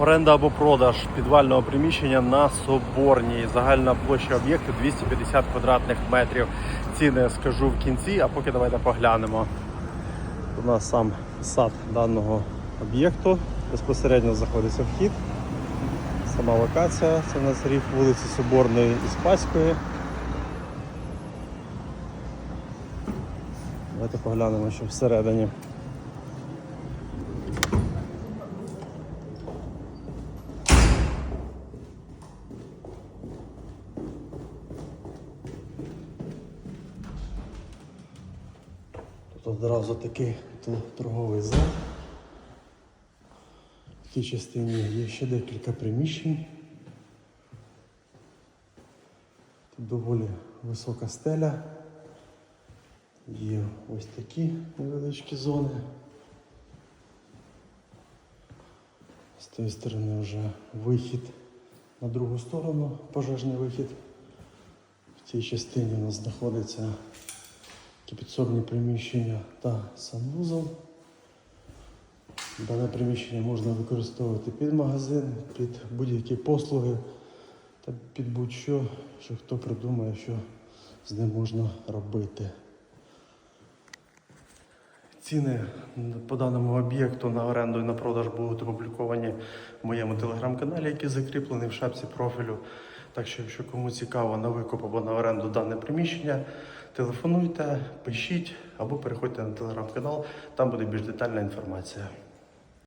Оренда або продаж підвального приміщення на Соборній. Загальна площа об'єкту 250 квадратних метрів. Ціни скажу в кінці, а поки давайте поглянемо. У нас сам сад даного об'єкту. Безпосередньо знаходиться вхід. Сама локація. Це у нас ріг вулиці Соборної і Спаської. Давайте поглянемо, що всередині. Тут одразу такий ту- торговий зал. В цій частині є ще декілька приміщень. Тут доволі висока стеля. Є ось такі невеличкі зони. З тієї сторони вже вихід на другу сторону, пожежний вихід. В цій частині у нас знаходиться підсобні приміщення та санвузол. Дане приміщення можна використовувати під магазин, під будь-які послуги та під будь-що, що хто придумає, що з ним можна робити. Ціни по даному об'єкту на оренду і на продаж будуть опубліковані в моєму телеграм-каналі, який закріплений в шапці профілю. Так що, якщо кому цікаво на викуп або на оренду дане приміщення, телефонуйте, пишіть або переходьте на телеграм-канал, там буде більш детальна інформація.